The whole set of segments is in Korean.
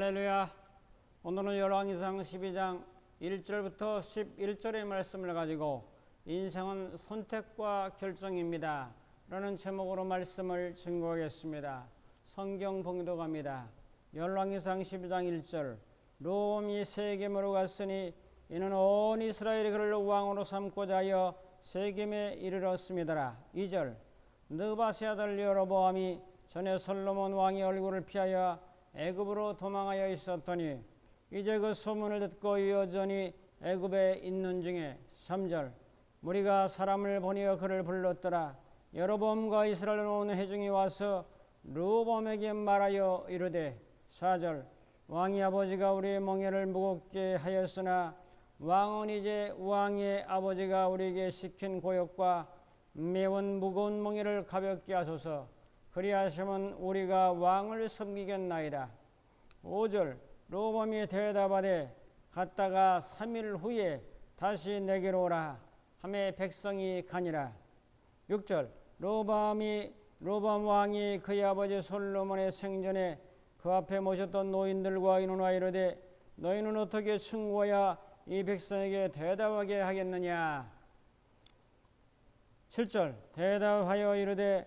할렐루야. 오늘은 열왕기상 12장 1절부터 11절의 말씀을 가지고 인생은 선택과 결정입니다. 라는 제목으로 말씀을 증거하겠습니다. 성경 봉독합니다. 열왕기상 12장 1절 롬이 세겜으로 갔으니 이는 온 이스라엘이 그를 왕으로 삼고자 하여 세겜에 이르렀습니다. 2절 느바시 아들 여로보암이 전에 솔로몬 왕의 얼굴을 피하여 애굽으로 도망하여 있었더니 이제 그 소문을 듣고 여전히 애굽에 있는 중에 3절 무리가 사람을 보내어 그를 불렀더라. 여로보암과 이스라엘 온 회중이 와서 르보암에게 말하여 이르되 4절 왕이 아버지가 우리의 멍에를 무겁게 하였으나 왕은 이제 왕의 아버지가 우리에게 시킨 고역과 매운 무거운 멍에를 가볍게 하소서 그리하시면 우리가 왕을 섬기겠나이다. 5절 로범이 대답하되 갔다가 3일 후에 다시 내게로 오라 함에 백성이 가니라. 6절 로밤이 로밤 왕이 그의 아버지 솔로몬의 생전에 그 앞에 모셨던 노인들과 이노나 이르되 너희는 어떻게 충고야 이 백성에게 대답하게 하겠느냐 7절 대답하여 이르되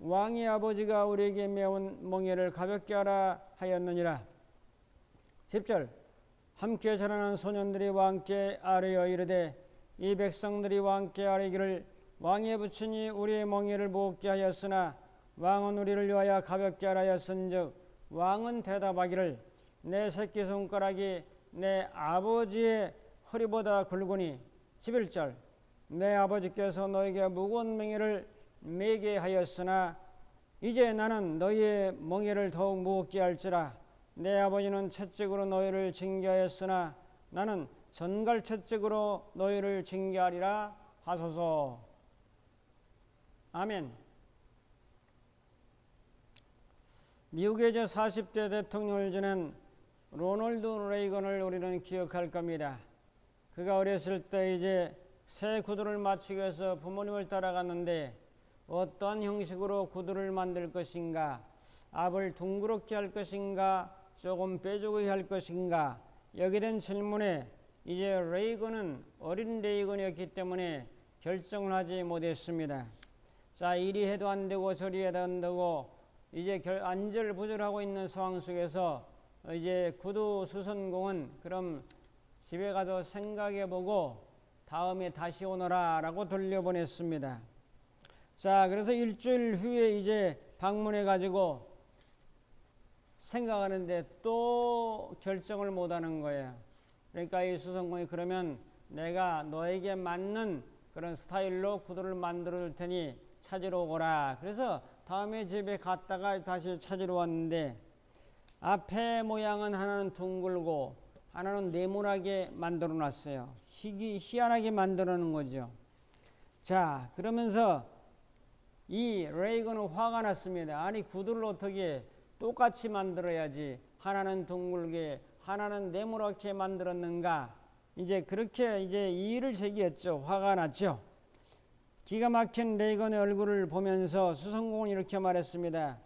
왕의 아버지가 우리에게 매운 멍에를 가볍게 하라 하였느니라. 10절. 함께 자라는 소년들이 왕께 아뢰어 이르되 이 백성들이 왕께 아뢰기를 왕의 부친이 우리의 멍에를 무겁게 하였으나 왕은 우리를 위하여 가볍게 하라 하였은즉 왕은 대답하기를 내 새끼 손가락이 내 아버지의 허리보다 굵으니 11절. 내 아버지께서 너에게 무거운 멍에를 매게 하였으나 이제 나는 너희의 멍에를 더욱 무겁게 할지라. 내 아버지는 채찍으로 너희를 징계하였으나 나는 전갈 채찍으로 너희를 징계하리라 하소서. 아멘. 미국의 제 40대 대통령을 지낸 로널드 레이건을 우리는 기억할 겁니다. 그가 어렸을 때 이제 새 구두를 맞추기 위해서 부모님을 따라갔는데 어떠한 형식으로 구두를 만들 것인가, 앞을 둥그렇게 할 것인가, 조금 빼주고 할 것인가, 여기에 질문에 이제 레이건은 어린 레이건이었기 때문에 결정을 하지 못했습니다. 자, 이리 해도 안 되고 저리 해도 안 되고 이제 결, 안절부절하고 있는 상황 속에서 이제 구두 수선공은 그럼 집에 가서 생각해 보고 다음에 다시 오너라 라고 돌려보냈습니다. 자, 그래서 일주일 후에 이제 방문해 가지고 생각하는데 또 결정을 못 하는 거예요. 그러니까 이 수선공이 그러면 내가 너에게 맞는 그런 스타일로 구두를 만들어 줄 테니 찾으러 오거라. 그래서 다음에 집에 갔다가 다시 찾으러 왔는데 앞에 모양은 하나는 둥글고 하나는 네모나게 만들어 놨어요. 희귀, 희한하게 만들어 놓은 거죠. 자, 그러면서 이 레이건은 화가 났습니다. 아니, 구두를 어떻게 똑같이 만들어야지. 하나는 둥글게, 하나는 네모나게 만들었는가. 이제 그렇게 이제 이의를 제기했죠. 화가 났죠. 기가 막힌 레이건의 얼굴을 보면서 수성공은 이렇게 말했습니다.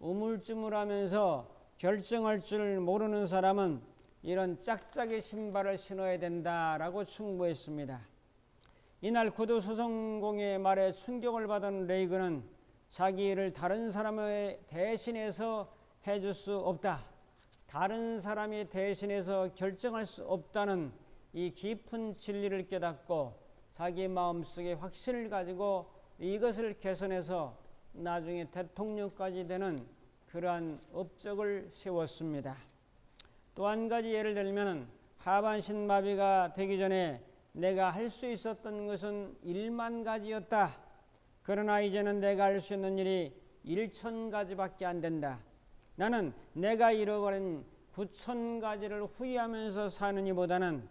우물쭈물하면서 결정할 줄 모르는 사람은 이런 짝짝이 신발을 신어야 된다라고 충고했습니다. 이날 구두 수성공의 말에 충격을 받은 레이건은 자기 일을 다른 사람의 대신해서 해줄 수 없다. 다른 사람이 대신해서 결정할 수 없다는 이 깊은 진리를 깨닫고 자기 마음속에 확신을 가지고 이것을 개선해서 나중에 대통령까지 되는 그러한 업적을 세웠습니다. 또 한 가지 예를 들면 하반신 마비가 되기 전에 내가 할 수 있었던 것은 1만 가지였다. 그러나 이제는 내가 할 수 있는 일이 1천 가지밖에 안 된다. 나는 내가 잃어버린 9천 가지를 후회하면서 사는 이보다는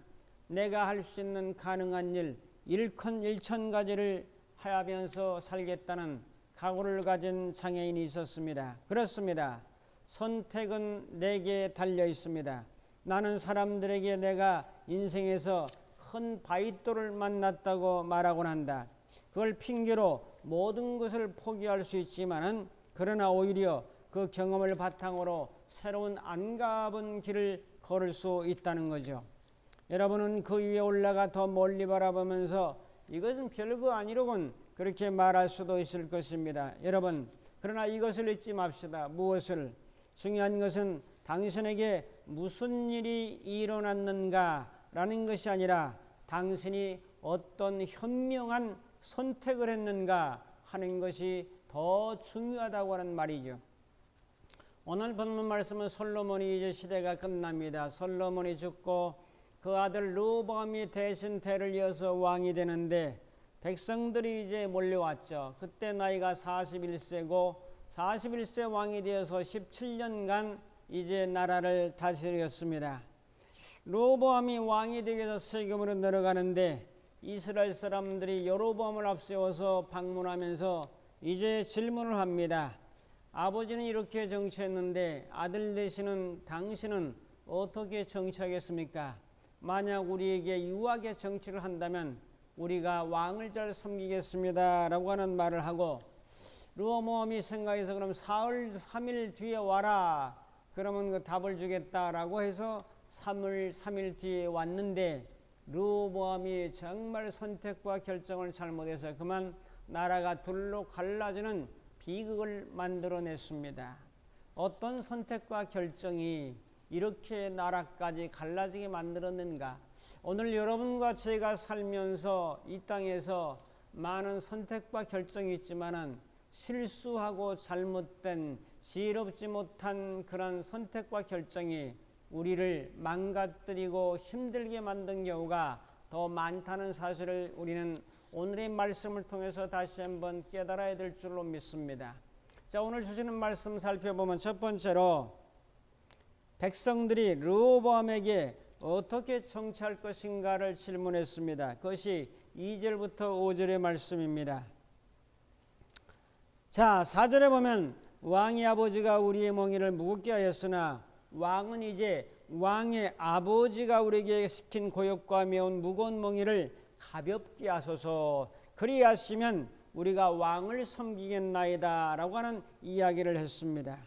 내가 할 수 있는 가능한 일 일컨 일천 가지를 하면서 살겠다는 각오를 가진 장애인이 있었습니다. 그렇습니다. 선택은 내게 달려 있습니다. 나는 사람들에게 내가 인생에서 큰 바이토를 만났다고 말하곤 한다. 그걸 핑계로 모든 것을 포기할 수 있지만은 그러나 오히려 그 경험을 바탕으로 새로운 안 가본 길을 걸을 수 있다는 거죠. 여러분은 그 위에 올라가 더 멀리 바라보면서 이것은 별거 아니로군 그렇게 말할 수도 있을 것입니다. 여러분, 그러나 이것을 잊지 맙시다. 무엇을? 중요한 것은 당신에게 무슨 일이 일어났는가라는 것이 아니라 당신이 어떤 현명한 선택을 했는가 하는 것이 더 중요하다고 하는 말이죠. 오늘 본문 말씀은 솔로몬이 이제 시대가 끝납니다. 솔로몬이 죽고 그 아들 르호보암이 대신 대를 이어서 왕이 되는데 백성들이 이제 몰려왔죠. 그때 나이가 41세고 41세 왕이 되어서 17년간 이제 나라를 다스렸습니다. 르호보암이 왕이 되기 위해서 세금으로 내려가는데 이스라엘 사람들이 여로보암을 앞세워서 방문하면서 이제 질문을 합니다. 아버지는 이렇게 정치했는데 아들 되시는 당신은 어떻게 정치하겠습니까? 만약 우리에게 유하게 정치를 한다면 우리가 왕을 잘 섬기겠습니다. 라고 하는 말을 하고 르호모함이 생각해서 그럼 사흘 3일 뒤에 와라. 그러면 그 답을 주겠다라고 해서 3일 3일 뒤에 왔는데 르호보암이 정말 선택과 결정을 잘못해서 그만 나라가 둘로 갈라지는 비극을 만들어냈습니다. 어떤 선택과 결정이 이렇게 나라까지 갈라지게 만들었는가? 오늘 여러분과 제가 살면서 이 땅에서 많은 선택과 결정이 있지만은 실수하고 잘못된 지혜롭지 못한 그런 선택과 결정이 우리를 망가뜨리고 힘들게 만든 경우가 더 많다는 사실을 우리는 오늘의 말씀을 통해서 다시 한번 깨달아야 될 줄로 믿습니다. 자, 오늘 주시는 말씀 살펴보면 첫 번째로 백성들이 르호보암에게 어떻게 정치할 것인가를 질문했습니다. 그것이 2절부터 5절의 말씀입니다. 자, 4절에 보면 왕의 아버지가 우리의 멍에를 무겁게 하였으나 왕은 이제 왕의 아버지가 우리에게 시킨 고역과 매운 무거운 멍에를 가볍게 하소서 그리하시면 우리가 왕을 섬기겠나이다 라고 하는 이야기를 했습니다.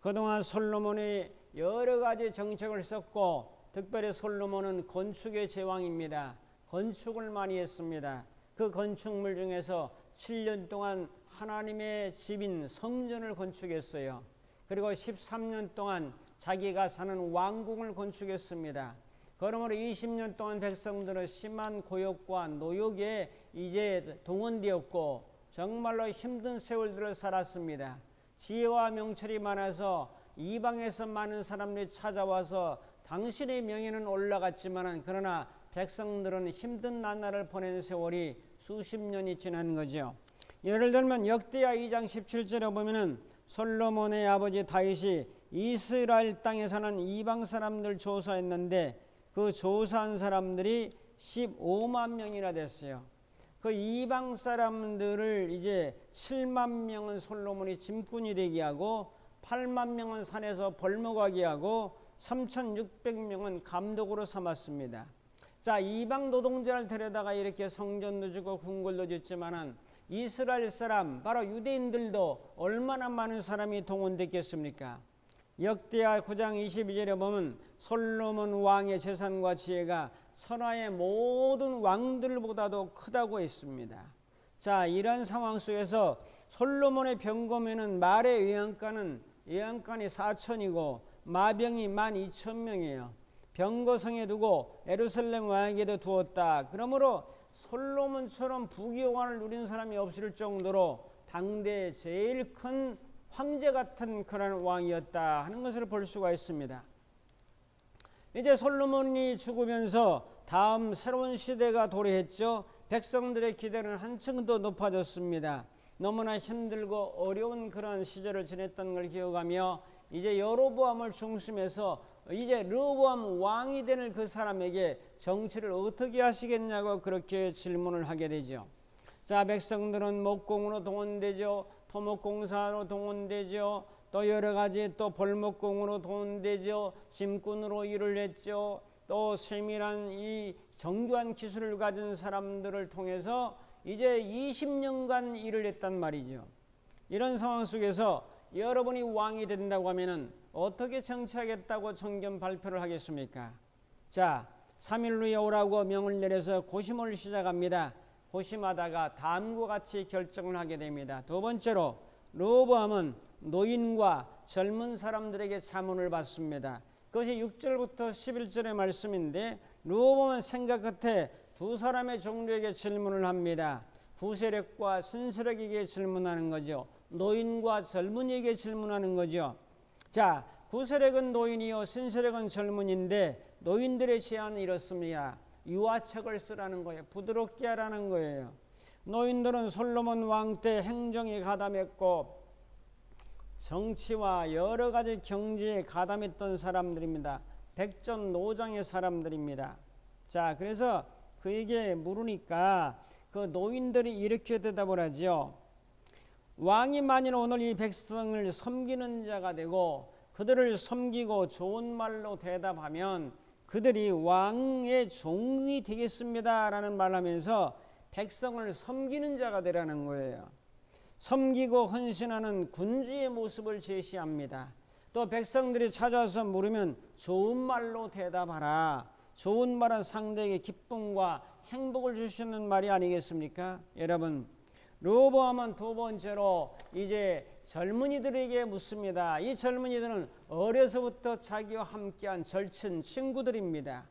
그동안 솔로몬이 여러 가지 정책을 썼고 특별히 솔로몬은 건축의 제왕입니다. 건축을 많이 했습니다. 그 건축물 중에서 7년 동안 하나님의 집인 성전을 건축했어요. 그리고 13년 동안 자기가 사는 왕궁을 건축했습니다. 그러므로 20년 동안 백성들은 심한 고역과 노역에 이제 동원되었고 정말로 힘든 세월들을 살았습니다. 지혜와 명철이 많아서 이방에서 많은 사람들이 찾아와서 당신의 명예는 올라갔지만 그러나 백성들은 힘든 나날을 보낸 세월이 수십 년이 지난 거죠. 예를 들면 역대하 2장 17절에 보면은 솔로몬의 아버지 다윗이 이스라엘 땅에 사는 이방 사람들 조사했는데 그 조사한 사람들이 15만 명이나 됐어요. 그 이방 사람들을 이제 7만 명은 솔로몬이 짐꾼이 되게 하고 8만 명은 산에서 벌목하게 하고 3,600명은 감독으로 삼았습니다. 자, 이방 노동자를 데려다가 이렇게 성전도 주고 궁궐도 짓지만은 이스라엘 사람, 바로 유대인들도 얼마나 많은 사람이 동원됐겠습니까? 역대하 9장 22절에 보면 솔로몬 왕의 재산과 지혜가 선화의 모든 왕들보다도 크다고 했습니다. 자, 이런 상황 속에서 솔로몬의 병검에는 말의 외양간은 외양간이 4천이고 마병이 1만 2천 명이에요. 병거성에 두고 에루살렘 왕에게도 두었다. 그러므로 솔로몬처럼 부귀영화를 누린 사람이 없을 정도로 당대 제일 큰 황제 같은 그런 왕이었다 하는 것을 볼 수가 있습니다. 이제 솔로몬이 죽으면서 다음 새로운 시대가 도래했죠. 백성들의 기대는 한층 더 높아졌습니다. 너무나 힘들고 어려운 그런 시절을 지냈던 걸 기억하며 이제 여로보암을 중심해서 이제 르보암 왕이 되는 그 사람에게 정치를 어떻게 하시겠냐고 그렇게 질문을 하게 되죠. 자, 백성들은 목공으로 동원되죠. 토목공사로 동원되죠. 또 여러 가지 또 벌목공으로 동원되죠. 짐꾼으로 일을 했죠. 또 세밀한 이 정교한 기술을 가진 사람들을 통해서 이제 20년간 일을 했단 말이죠. 이런 상황 속에서 여러분이 왕이 된다고 하면은 어떻게 정치하겠다고 정견 발표를 하겠습니까? 자, 3일 후에 오라고 명을 내려서 고심을 시작합니다. 고심하다가 다음과 같이 결정을 하게 됩니다. 두 번째로 로보암은 노인과 젊은 사람들에게 자문을 받습니다. 그것이 6절부터 11절의 말씀인데 로보암은 생각 끝에 두 사람의 종류에게 질문을 합니다. 구세력과 신세력에게 질문하는 거죠. 노인과 젊은이에게 질문하는 거죠. 자, 구세력은 노인이요, 신세력은 젊은인데 노인들의 제안은 이렇습니다. 유화책을 쓰라는 거예요. 부드럽게 하라는 거예요. 노인들은 솔로몬 왕 때 행정에 가담했고 정치와 여러 가지 경제에 가담했던 사람들입니다. 백전 노장의 사람들입니다. 자, 그래서 그에게 물으니까 그 노인들이 이렇게 대답을 하죠. 왕이 만일 오늘 이 백성을 섬기는 자가 되고 그들을 섬기고 좋은 말로 대답하면 그들이 왕의 종이 되겠습니다라는 말하면서 백성을 섬기는 자가 되라는 거예요. 섬기고 헌신하는 군주의 모습을 제시합니다. 또 백성들이 찾아와서 물으면 좋은 말로 대답하라. 좋은 말은 상대에게 기쁨과 행복을 주시는 말이 아니겠습니까? 여러분, 로보암은 두 번째로 이제 젊은이들에게 묻습니다. 이 젊은이들은 어려서부터 자기와 함께한 절친 친구들입니다.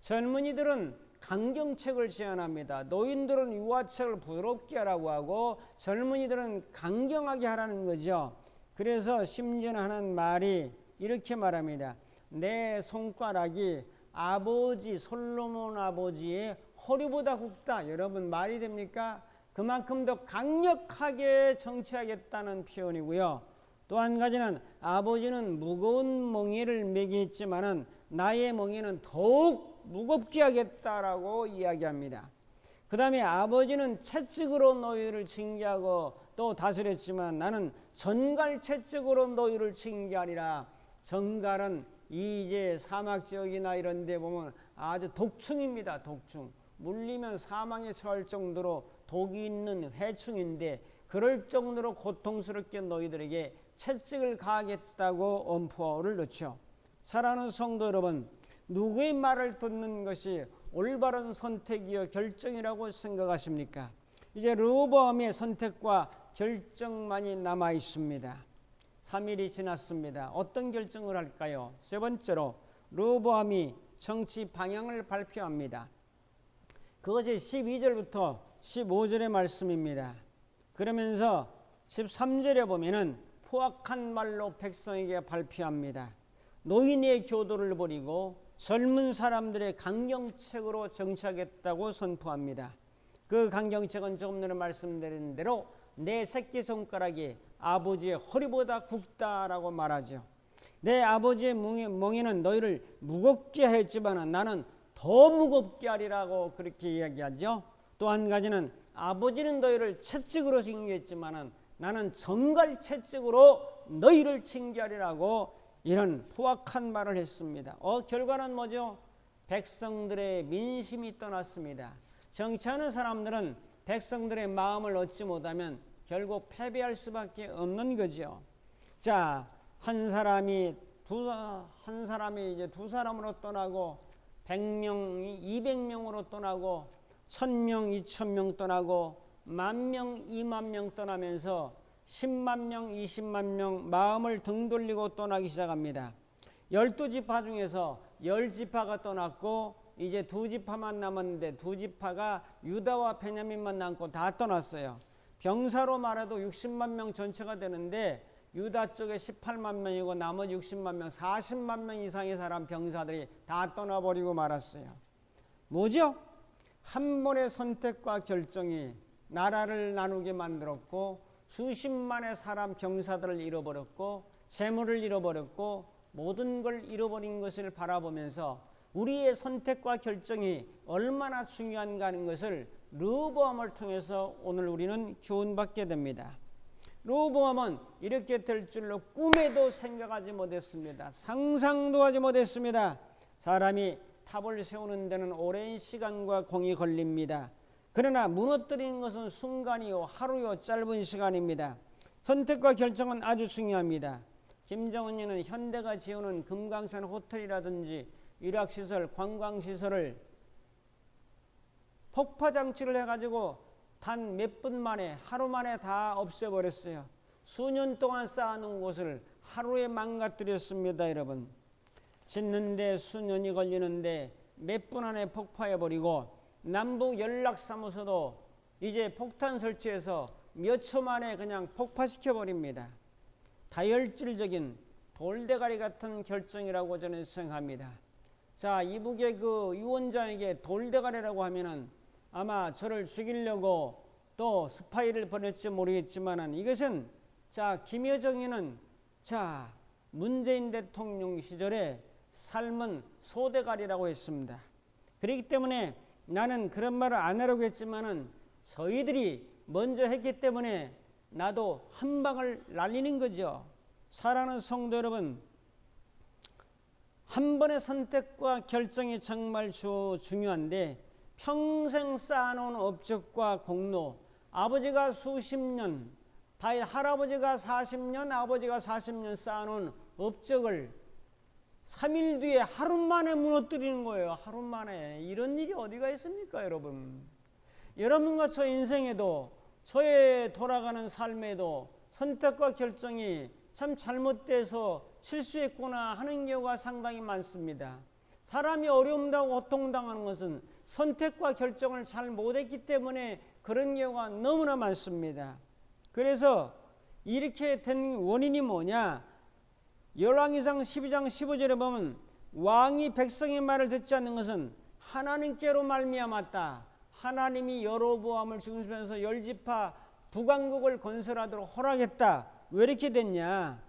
젊은이들은 강경책을 제안합니다. 노인들은 유화책을 부드럽게 하라고 하고 젊은이들은 강경하게 하라는 거죠. 그래서 심지어는 하는 말이 이렇게 말합니다. 내 손가락이 아버지 솔로몬 아버지의 허리보다 굵다. 여러분 말이 됩니까? 그만큼 더 강력하게 정치하겠다는 표현이고요. 또 한 가지는 아버지는 무거운 멍에를 매기했지만은 나의 멍에는 더욱 무겁게 하겠다라고 이야기합니다. 그 다음에 아버지는 채찍으로 너희를 징계하고 또 다스렸지만 나는 전갈 채찍으로 너희를 징계하리라. 전갈은 이제 사막 지역이나 이런 데 보면 아주 독충입니다. 독충. 물리면 사망에 처할 정도로 독이 있는 해충인데 그럴 정도로 고통스럽게 너희들에게 채찍을 가하겠다고 엄포를 넣죠. 사랑하는 성도 여러분, 누구의 말을 듣는 것이 올바른 선택이요 결정이라고 생각하십니까? 이제 르보암의 선택과 결정만이 남아 있습니다. 3일이 지났습니다. 어떤 결정을 할까요? 세 번째로 르보암이 정치 방향을 발표합니다. 그것이 12절부터 15절의 말씀입니다. 그러면서 13절에 보면은 포악한 말로 백성에게 발표합니다. 노인의 교도를 버리고 젊은 사람들의 강경책으로 정치하겠다고 선포합니다. 그 강경책은 조금 전에 말씀드린 대로 내 새끼손가락이 아버지의 허리보다 굵다라고 말하죠. 내 아버지의 멍에는 너희를 무겁게 했지만 나는 더 무겁게 하리라고 그렇게 이야기하죠. 또 한 가지는 아버지는 너희를 채찍으로 징계했지만 나는 정갈 채찍으로 너희를 징계하리라고 이런 포악한 말을 했습니다. 어, 결과는 뭐죠? 백성들의 민심이 떠났습니다. 정치하는 사람들은 백성들의 마음을 얻지 못하면 결국 패배할 수밖에 없는 거죠. 자, 한 사람이 두 한 사람이 이제 두 사람으로 떠나고 100명이 200명으로 떠나고 1000명, 2000명 떠나고 만 명, 2만 명 떠나면서 10만 명, 20만 명 마음을 등 돌리고 떠나기 시작합니다. 12지파 중에서 10지파가 떠났고 이제 두 지파만 남았는데 두 지파가 유다와 베냐민만 남고 다 떠났어요. 병사로 말해도 60만 명 전체가 되는데 유다 쪽에 18만 명이고 나머지 60만 명, 40만 명 이상의 사람 병사들이 다 떠나버리고 말았어요. 뭐죠? 한 번의 선택과 결정이 나라를 나누게 만들었고 수십만의 사람 병사들을 잃어버렸고 재물을 잃어버렸고 모든 걸 잃어버린 것을 바라보면서 우리의 선택과 결정이 얼마나 중요한가 하는 것을 르보암을 통해서 오늘 우리는 교훈받게 됩니다. 르보암은 이렇게 될 줄로 꿈에도 생각하지 못했습니다. 상상도 하지 못했습니다. 사람이 탑을 세우는 데는 오랜 시간과 공이 걸립니다. 그러나 무너뜨리는 것은 순간이요, 하루요, 짧은 시간입니다. 선택과 결정은 아주 중요합니다. 김정은이는 현대가 지어놓은 금강산 호텔이라든지 일학시설, 관광시설을 폭파 장치를 해가지고 단 몇 분 만에 하루 만에 다 없애버렸어요. 수년 동안 쌓아놓은 곳을 하루에 망가뜨렸습니다, 여러분. 짓는데 수년이 걸리는데 몇 분 안에 폭파해버리고 남북 연락사무소도 이제 폭탄 설치해서 몇 초 만에 그냥 폭파시켜버립니다. 다혈질적인 돌대가리 같은 결정이라고 저는 생각합니다. 자, 이북의 그 유원장에게 돌대가리라고 하면은 아마 저를 죽이려고 또 스파이를 보낼지 모르겠지만은 이것은 자, 김여정이는 자, 문재인 대통령 시절에 삶은 소대가리라고 했습니다. 그렇기 때문에 나는 그런 말을 안 하려고 했지만은 저희들이 먼저 했기 때문에 나도 한 방을 날리는 거죠. 사랑하는 성도 여러분, 한 번의 선택과 결정이 정말 주, 중요한데 평생 쌓아놓은 업적과 공로, 아버지가 수십 년, 다윗 할아버지가 40년, 아버지가 40년 쌓아놓은 업적을 3일 뒤에 하루 만에 무너뜨리는 거예요. 하루 만에. 이런 일이 어디가 있습니까, 여러분? 여러분과 저 인생에도 저의 돌아가는 삶에도 선택과 결정이 참 잘못돼서 실수했구나 하는 경우가 상당히 많습니다. 사람이 어려움당하고 고통당하는 것은 선택과 결정을 잘 못했기 때문에 그런 경우가 너무나 많습니다. 그래서 이렇게 된 원인이 뭐냐? 열왕기상 12장 15절에 보면 왕이 백성의 말을 듣지 않는 것은 하나님께로 말미암았다. 하나님이 여로보암을 죽이면서 열지파 북왕국을 건설하도록 허락했다. 왜 이렇게 됐냐?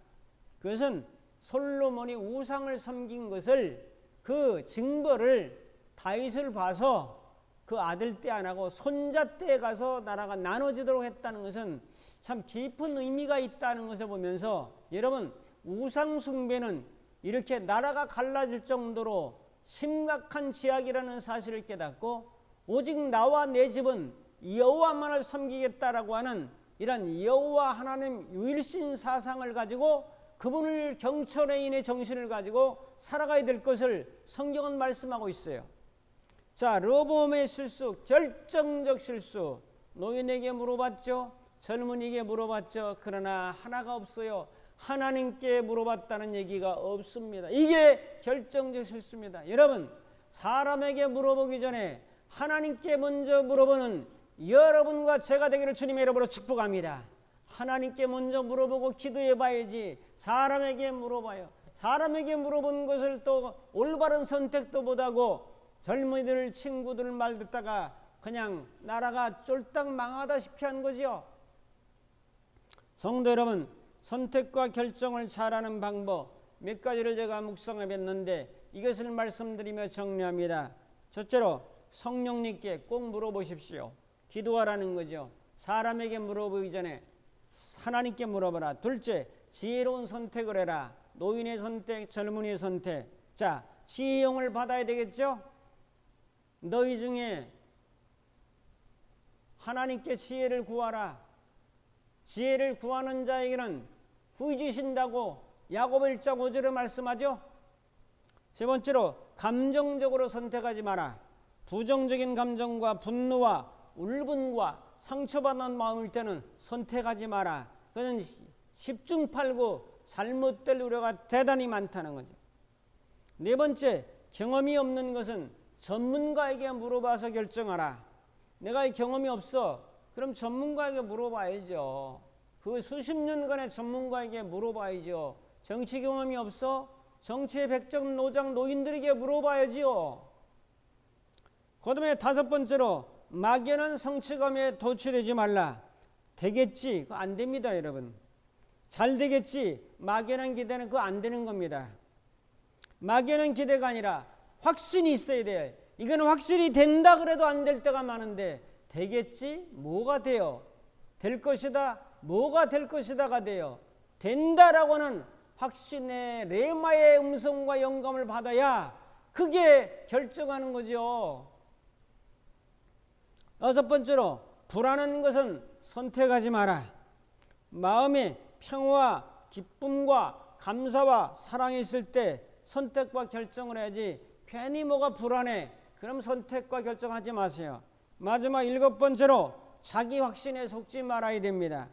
그것은 솔로몬이 우상을 섬긴 것을 그 증거를 다윗을 봐서 그 아들 때 안 하고 손자 때 가서 나라가 나눠지도록 했다는 것은 참 깊은 의미가 있다는 것을 보면서 여러분 우상 숭배는 이렇게 나라가 갈라질 정도로 심각한 지약이라는 사실을 깨닫고 오직 나와 내 집은 여호와만을 섬기겠다라고 하는 이런 여호와 하나님 유일신 사상을 가지고 그분을 경천의인의 정신을 가지고 살아가야 될 것을 성경은 말씀하고 있어요. 자, 르보암의 실수, 결정적 실수. 노인에게 물어봤죠. 젊은이에게 물어봤죠. 그러나 하나가 없어요. 하나님께 물어봤다는 얘기가 없습니다. 이게 결정적 실수입니다. 여러분, 사람에게 물어보기 전에 하나님께 먼저 물어보는 여러분과 제가 되기를 주님의 이름으로 축복합니다. 하나님께 먼저 물어보고 기도해 봐야지 사람에게 물어봐요. 사람에게 물어본 것을 또 올바른 선택도 못하고 젊은이들 친구들 말 듣다가 그냥 나라가 쫄딱 망하다시피 한 거지요. 성도 여러분, 선택과 결정을 잘하는 방법 몇 가지를 제가 묵상해 뵀는데 이것을 말씀드리며 정리합니다. 첫째로 성령님께 꼭 물어보십시오. 기도하라는 거죠. 사람에게 물어보기 전에 하나님께 물어봐라. 둘째, 지혜로운 선택을 해라. 노인의 선택, 젊은이의 선택. 자, 지혜용을 받아야 되겠죠? 너희 중에 하나님께 지혜를 구하라. 지혜를 구하는 자에게는 후이 주신다고 야곱 1장 5절에 말씀하죠. 세 번째로 감정적으로 선택하지 마라. 부정적인 감정과 분노와 울분과 상처받는 마음일 때는 선택하지 마라. 그는 십중팔구 잘못될 우려가 대단히 많다는 거죠. 네 번째, 경험이 없는 것은 전문가에게 물어봐서 결정하라. 내가 경험이 없어. 그럼 전문가에게 물어봐야죠. 그 수십 년간의 전문가에게 물어봐야죠. 정치 경험이 없어? 정치의 백정 노장 노인들에게 물어봐야지요. 그 다음에 다섯 번째로 막연한 성취감에 도취되지 말라. 되겠지? 안 됩니다, 여러분. 잘 되겠지? 막연한 기대는 그거 안 되는 겁니다. 막연한 기대가 아니라 확신이 있어야 돼요. 이거는 확실히 된다 그래도 안 될 때가 많은데 되겠지? 뭐가 돼요? 될 것이다. 뭐가 될 것이다가 돼요. 된다라고는 확신의 레마의 음성과 영감을 받아야 그게 결정하는 거죠. 여섯 번째로 불안한 것은 선택하지 마라. 마음에 평화와 기쁨과 감사와 사랑이 있을 때 선택과 결정을 해야지 괜히 뭐가 불안해. 그럼 선택과 결정하지 마세요. 마지막 일곱 번째로 자기 확신에 속지 말아야 됩니다.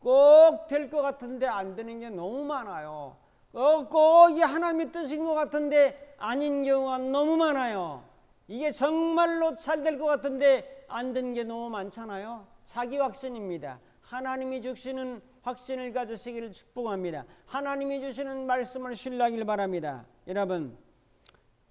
꼭 될 것 같은데 안 되는 게 너무 많아요. 꼭, 꼭 이게 하나님의 뜻인 것 같은데 아닌 경우가 너무 많아요. 이게 정말로 잘 될 것 같은데 안 된 게 너무 많잖아요. 자기 확신입니다. 하나님이 주시는 확신을 가지시기를 축복합니다. 하나님이 주시는 말씀을 신뢰하길 바랍니다. 여러분,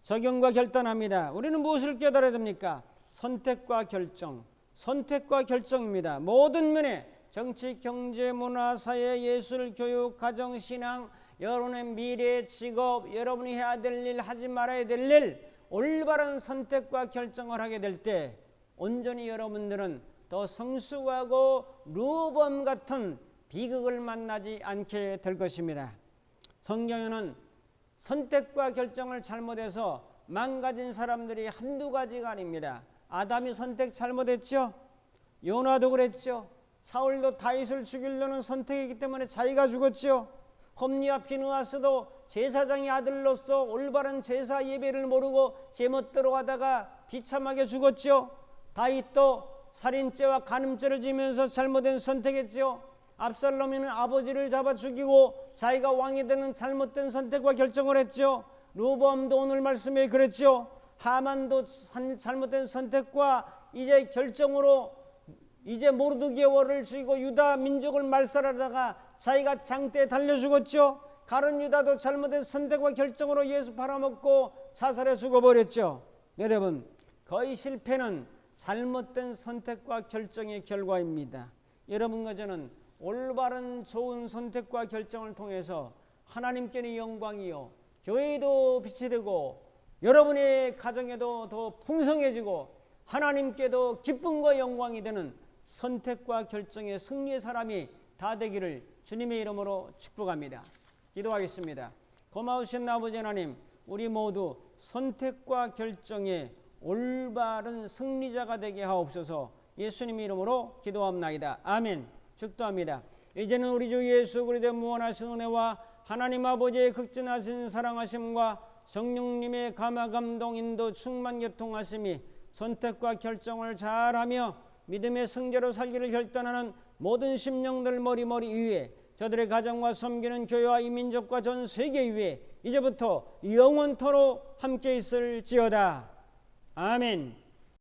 적용과 결단합니다. 우리는 무엇을 깨달아야 됩니까? 선택과 결정. 선택과 결정입니다. 모든 면에 정치, 경제, 문화, 사회, 예술, 교육, 가정, 신앙, 여러분의 미래, 직업, 여러분이 해야 될 일, 하지 말아야 될 일, 올바른 선택과 결정을 하게 될 때 온전히 여러분들은 더 성숙하고 루범 같은 비극을 만나지 않게 될 것입니다. 성경에는 선택과 결정을 잘못해서 망가진 사람들이 한두 가지가 아닙니다. 아담이 선택 잘못했죠. 요나도 그랬죠. 사울도 다윗을 죽이려는 선택이기 때문에 자기가 죽었죠. 험리와 비누아스도 제사장의 아들로서 올바른 제사 예배를 모르고 제멋대로 가다가 비참하게 죽었죠. 다윗도 살인죄와 간음죄를 지면서 잘못된 선택했죠. 압살롬이는 아버지를 잡아 죽이고 자기가 왕이 되는 잘못된 선택과 결정을 했죠. 루범도 오늘 말씀에 그랬죠. 하만도 잘못된 선택과 이제 결정으로 이제 월을 죽이고 유다 민족을 말살하다가 자기가 장대에 달려 죽었죠. 가른 유다도 잘못된 선택과 결정으로 예수 팔아먹고 자살해 죽어버렸죠. 여러분 거의 실패는 잘못된 선택과 결정의 결과입니다. 여러분과 저는 올바른 좋은 선택과 결정을 통해서 하나님께는 영광이요 교회도 빛이 되고 여러분의 가정에도 더 풍성해지고 하나님께도 기쁨과 영광이 되는 선택과 결정의 승리의 사람이 다 되기를 주님의 이름으로 축복합니다. 기도하겠습니다. 고마우신 아버지 하나님, 우리 모두 선택과 결정의 올바른 승리자가 되게 하옵소서. 예수님 이름으로 기도합나이다. 아멘. 축도합니다. 이제는 우리 주 예수 그리스도의 무한하신 은혜와 하나님 아버지의 극진하신 사랑하심과 성령님의 감화 감동 인도 충만 교통하심이 선택과 결정을 잘하며 믿음의 승자로 살기를 결단하는 모든 심령들 머리머리 위에 저들의 가정과 섬기는 교회와 이 민족과 전 세계 위에 이제부터 영원토로 함께 있을지어다. 아멘.